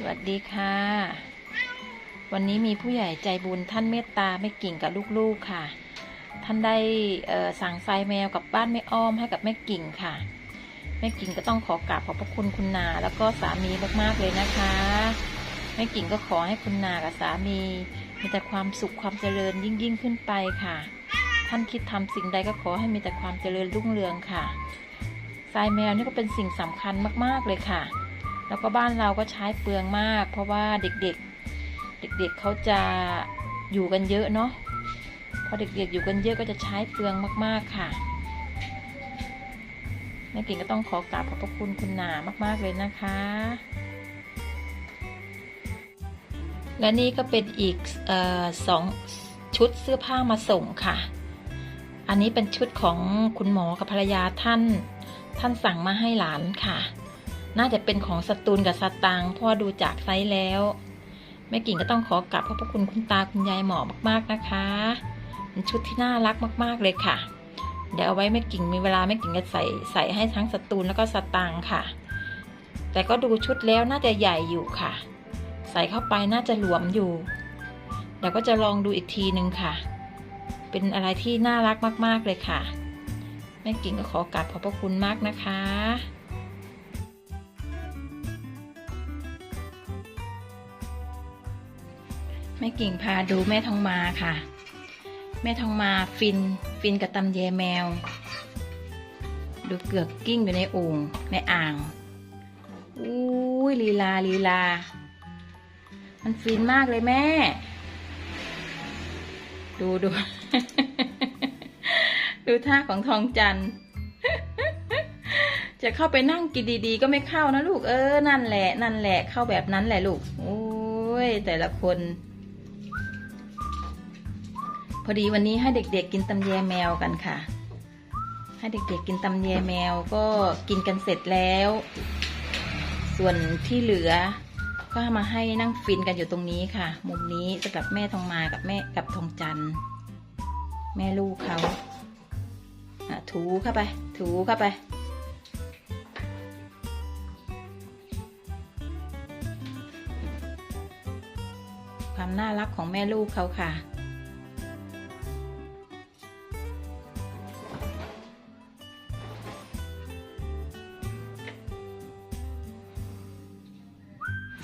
สวัสดีค่ะ วันนี้มีผู้ใหญ่ใจบุญท่านเมตตาแม่กิ่งกับลูกๆค่ะ ท่านได้สั่งทรายแมวกับบ้านแม่อ้อมให้กับแม่กิ่งค่ะแม่กิ่งก็ต้องขอกราบขอบพระคุณคุณนาแล้วก็สามีมากๆเลยนะคะแม่กิ่งก็ขอให้คุณนากับสามีมีแต่ความสุขความเจริญยิ่งยิ่งๆขึ้นไปค่ะ ท่านคิดทำสิ่งใดก็ขอให้มีแต่ความเจริญรุ่งเรืองค่ะทรายแมวนี่ก็เป็นสิ่งสำคัญมากๆเลยค่ะ แล้วก็บ้านเราก็ใช้เปลืองมาก เพราะว่าเด็กๆ เด็กๆเขาจะอยู่กันเยอะเนาะพอเด็กๆอยู่กันเยอะก็จะใช้เปลืองมาก ๆค่ะแม่กิ่งก็ต้องขอกราบขอบพระคุณคุณหนามาก ๆเลยนะคะ และนี่ก็เป็นอีกออสองชุดเสื้อผ้ามาส่งค่ะ อันนี้เป็นชุดของคุณหมอกับภรรยาท่าน ท่านสั่งมาให้หลานค่ะ น่าจะเป็นของสตูลกับสตังค์เพราะว่าดูจากไซส์แล้วแม่กิ่งก็ต้องขอกลับขอบพระคุณคุณตาคุณยายหมอมากๆนะคะเป็นชุดที่น่ารักมาก ๆเลยค่ะ เดี๋ยวเอาไว้แม่กิ่งมีเวลาแม่กิ่งจะใส่ใส่ให้ทั้งสตูลแล้วก็สตังค์ค่ะ แต่ก็ดูชุดแล้วน่าจะใหญ่อยู่ค่ะ ใส่เข้าไปน่าจะหลวมอยู่เดี๋ยวก็จะลองดูอีกทีนึงค่ะ เป็นอะไรที่น่ารักมาก ๆเลยค่ะแม่กิ่งก็ขอกราบขอบพระคุณมากนะคะ แม่กิ่งพาดูแม่ทองมาค่ะ แม่ทองมาฟินฟินกับตำแยแมว ดูเกือกกิ้งอยู่ในโอ่งในอ่างอุ้ยลีลาลีลา มันฟินมากเลยแม่ ดูดู ดูท่าของทองจันจะเข้าไปนั่งกินดีๆ ก็ไม่เข้านะลูกเออนั่นแหละนั่นแหละเข้าแบบนั้นแหละลูกโอ้ยแต่ละคน อดีวันนี้ให้เด็กๆกินตำแยแมวกันค่ะ ให้เด็กๆกินตำแยแมวก็กินกันเสร็จแล้ว ส่วนที่เหลือ ก็มาให้นั่งฟินกันอยู่ตรงนี้ค่ะ มุมนี้สำหรับแม่ทองมากับแม่กับทองจันแม่ลูกเขาถูเข้าไป ถูเข้าไปความน่ารักของแม่ลูกเขาค่ะ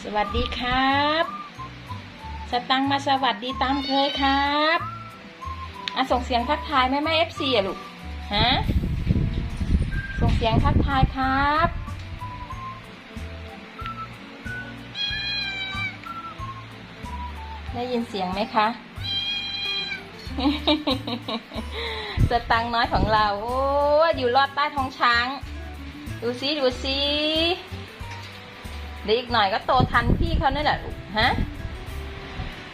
สวัสดีครับ สตังมาสวัสดีตามเคยครับอะส่งเสียงทักทายแม่แม่เอฟซีอะลูก ฮะ ส่งเสียงทักทายครับ ได้ยินเสียงไหมคะ สตังน้อยของเรา โอ้อยู่รอดใต้ท้องช้าง ดูซิดูซิ เดี๋ยวอีกหน่อยก็โตทันพี่เขาเนี่ยแหละลูกฮะ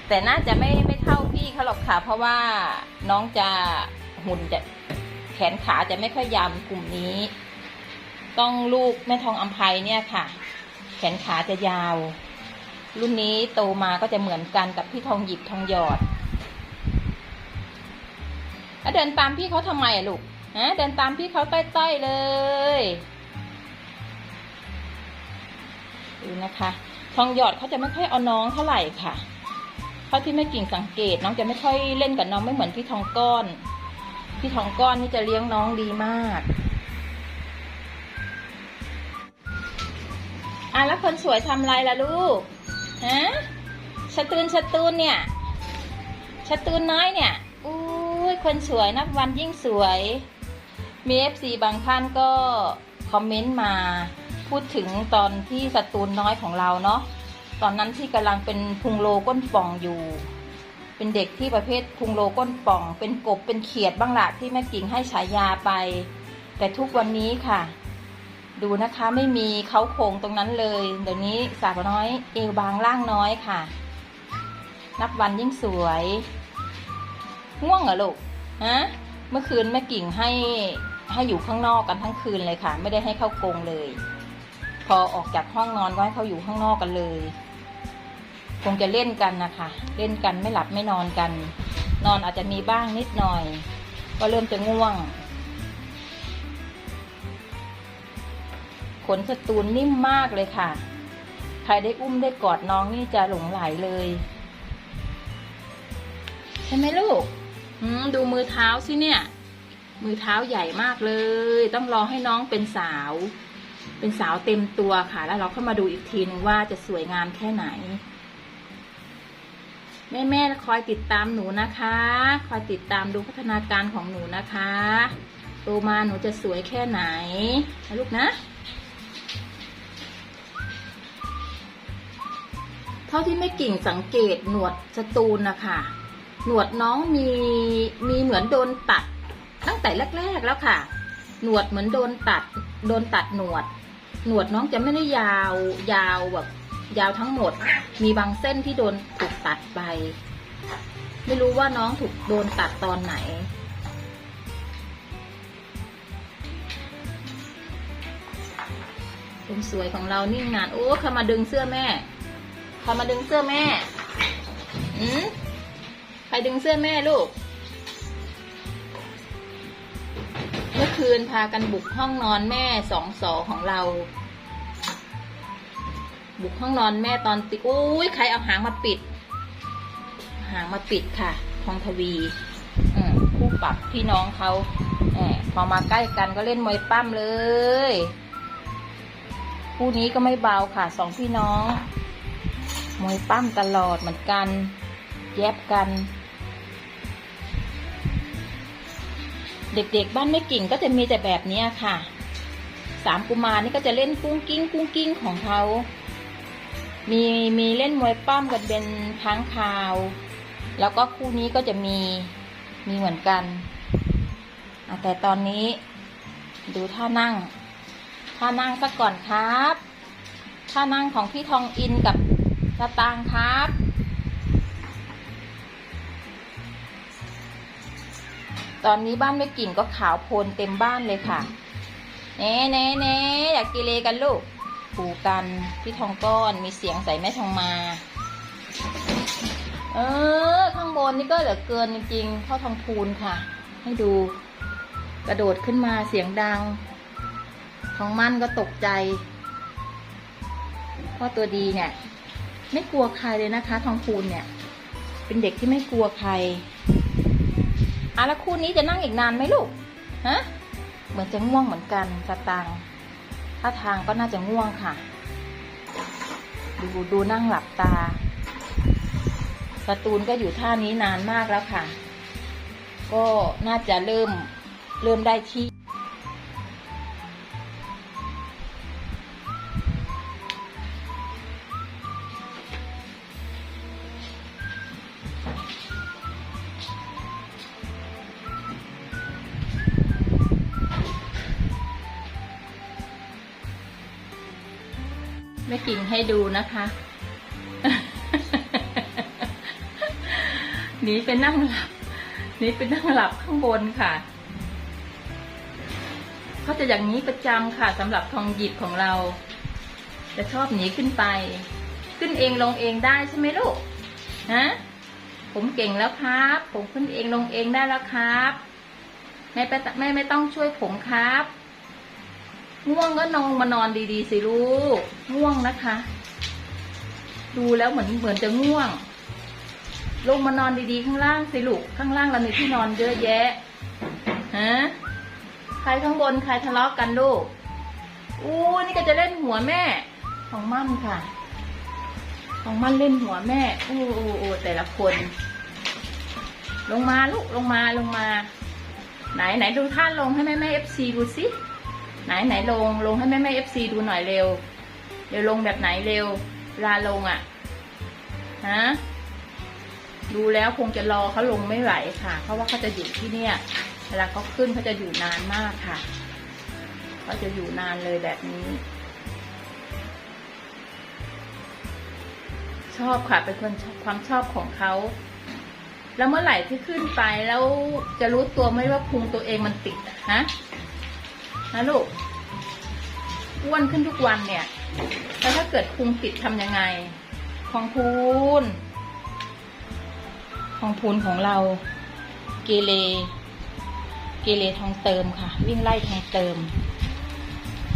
แต่น่าจะไม่ไม่เท่าพี่เขาหรอกค่ะ เพราะว่าน้องจะหุ่นจะแขนขาจะไม่ค่อยยาวกลุ่มนี้ ต้องลูกแม่ทองอัมภัยเนี่ยค่ะ แขนขาจะยาว รุ่นนี้โตมาก็จะเหมือนกันกับพี่ทองหยิบทองหยอดแล้วเดินตามพี่เขาทำไมอะลูกฮะเดินตามพี่เขาต้ๆเลย ดูนะคะ ทองหยอดเขาจะไม่ค่อยเอาน้องเท่าไหร่ค่ะเท่าที่แม่กิ่งสังเกตน้องจะไม่ค่อยเล่นกับน้องไม่เหมือนพี่ทองก้อน พี่ทองก้อนนี่จะเลี้ยงน้องดีมากอะแล้วคนสวยทำไรล่ะลูกฮะชตูนชตูนเนี่ยชตูนน้อยเนี่ยอุ้ยคนสวยนับวันยิ่งสวยมีเอฟซีบางท่านก็คอมเมนต์มา พูดถึงตอนที่สตูนน้อยของเราเนาะตอนนั้นที่กำลังเป็นพุงโลก้นป่องอยู่ เป็นเด็กที่ประเภทพุงโลก้นป่อง เป็นกบเป็นเขียดบ้างละที่แม่กิ่งให้ฉายาไป แต่ทุกวันนี้ค่ะ ดูนะคะไม่มีเขาโครงตรงนั้นเลย เดี๋ยวนี้สาวน้อยเอวบางล่างน้อยค่ะ นับวันยิ่งสวยง่วงเหรอลูกฮะเมื่อคืนแม่กิ่งให้ให้อยู่ข้างนอกกันทั้งคืนเลยค่ะ ไม่ได้ให้เข้ากรงเลย อออกจากห้องนอนก็ให้เขาอยู่ข้างนอกกันเลย คงจะเล่นกันนะคะ เล่นกันไม่หลับไม่นอนกัน นอนอาจจะมีบ้างนิดหน่อย ก็เริ่มจะง่วง ขนสตูนนิ่มมากเลยค่ะ ใครได้อุ้มได้กอดน้องนี่จะหลงไหลเลย ใช่ไหมลูกดูมือเท้าสิเนี่ย มือเท้าใหญ่มากเลย ต้องรอให้น้องเป็นสาว เป็นสาวเต็มตัวค่ะ แล้วเราเข้ามาดูอีกทีนึงว่าจะสวยงามแค่ไหน แม่แม่ๆคอยติดตามหนูนะคะ คอยติดตามดูพัฒนาการของหนูนะคะโตมาหนูจะสวยแค่ไหนนะลูกนะ เท่าที่แม่กิ่งสังเกตหนวดสตูนนะคะหนวดน้องมีมีเหมือนโดนตัด ตั้งแต่แรก ๆแล้วค่ะ หนวดเหมือนโดนตัด โดนตัดหนวด หนวดน้องจะไม่ได้ยาวยาวแบบ ยาวทั้งหมด มีบางเส้นที่โดนถูกตัดไป ไม่รู้ว่าน้องถูกโดนตัดตอนไหน คนสวยของเรานี่งาน โอ้เขามาดึงเสื้อแม่เขามาดึงเสื้อแม่อืมใครดึงเสื้อแม่ลูก คืนพากันบุกห้องนอนแม่สองสอของเรา บุกห้องนอนแม่ตอนติอุ้ยใครเอาหางมาปิด หางมาปิดค่ะทองทวีอคู่ปรับพี่น้องเขาแอบพอมาใกล้กันก็เล่นมวยปั้มเลย คู่นี้ก็ไม่เบาค่ะสองพี่น้อง มวยปั้มตลอดเหมือนกัน แยบกัน เด็กๆ บ้านไม่กิ่งก็จะมีแต่แบบนี้ค่ะ สามกุมารนี่ก็จะเล่นกุ้งกิ้งกุ้งกิ้งของเขา มีมีเล่นมวยปั้มกันเป็นค้างคาว แล้วก็คู่นี้ก็จะมีมีเหมือนกันแต่ตอนนี้ดูท่านั่ง ท่านั่งสักก่อนครับ ท่านั่งของพี่ทองอินกับสตางครับ ตอนนี้บ้านไม่กิ่งก็ขาวโพลนเต็มบ้านเลยค่ะเน่เน่เน่อยากกิเลกันลูกผูกันพี่ทองก้อนมีเสียงใส่แม่ทองมา เออ ข้างบนนี่ก็เหลือเกินจริงๆเข้าทองพูนค่ะ ให้ดู กระโดดขึ้นมาเสียงดัง ทองมั่นก็ตกใจเพราะตัวดีเนี่ย ไม่กลัวใครเลยนะคะ ทองพูนเนี่ย เป็นเด็กที่ไม่กลัวใคร อะแล้วคู่นี้จะนั่งอีกนานไหมลูก ฮะ เหมือนจะง่วงเหมือนกันสตังท่าทางก็น่าจะง่วงค่ะ ดูดูนั่งหลับตาการ์ตูนก็อยู่ท่านี้นานมากแล้วค่ะ ก็น่าจะเริ่มเริ่มได้ที่ กินให้ดูนะคะ หนีไปนั่งหลับหนีไปนั่งหลับข้างบนค่ะเขาจะอย่างนี้ประจำค่ะสำหรับทองหยิบของเรา จะชอบหนีขึ้นไป ขึ้นเองลงเองได้ใช่ไหมลูกฮะผมเก่งแล้วครับ ผมขึ้นเองลงเองได้แล้วครับแม่ไปแม่ไม่ต้องช่วยผมครับ ง่วงก็นอนมานอนดีๆสิลูก ง่วงนะคะ ดูแล้วเหมือนเหมือนจะง่วง ลงมานอนดีๆข้างล่างสิลูก ข้างล่างเรามีที่นอนเยอะแยะ ฮะ ใครข้างบนใครทะเลาะกันลูก อู้นี่ก็จะเล่นหัวแม่ ของมั่นค่ะ ของมั่นเล่นหัวแม่ อู้อู้อู้แต่ละคน ลงมาลูก ลงมา ลงมา ไหนไหนดูท่าลงให้แม่แม่เอฟซีดูสิ ไหนไหนลงลงให้แม่แม่เอฟซีดูหน่อยเร็วเร็วลงแบบไหนเร็วลาลงอะฮะดูแล้วคงจะรอเขาลงไม่ไหวค่ะ เพราะว่าเขาจะอยู่ที่เนี่ย เวลาเขาขึ้นเขาจะอยู่นานมากค่ะเขาจะอยู่นานเลยแบบนี้ ชอบค่ะเป็นคนความชอบของเขาแล้วเมื่อไหร่ที่ขึ้นไปแล้วจะรู้ตัวไหมว่าพุงตัวเองมันติดฮะ นะลูกอ้วนขึ้นทุกวันเนี่ย แล้วถ้าเกิดพุงติดทำยังไง ของพูน ของพูนของเรา เกเร เกเรทองเติมค่ะ วิ่งไล่ทองเติม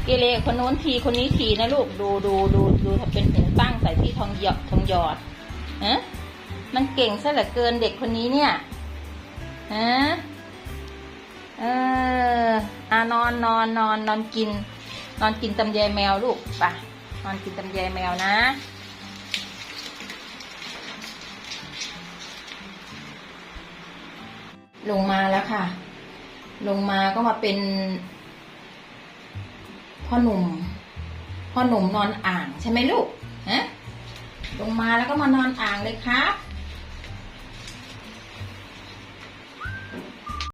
เกเรคนโน้นทีคนนี้ทีนะลูก ดูดูดูดูถ้าเป็นหูตั้งใส่ที่ทองหยอดทองหยอดฮะมันเก่งซะเหลือเกินเด็กคนนี้เนี่ยฮะ เอออ่านอนนอนนอนนอนกิน นอนกินตำแยแมวลูกไปนอนกินตำแยแมวนะลงมาแล้วค่ะ ลงมาก็มาเป็น พ่อหนุ่ม พ่อหนุ่มนอนอ่างใช่ไหมลูกฮะลงมาแล้วก็มานอนอ่างเลยครับ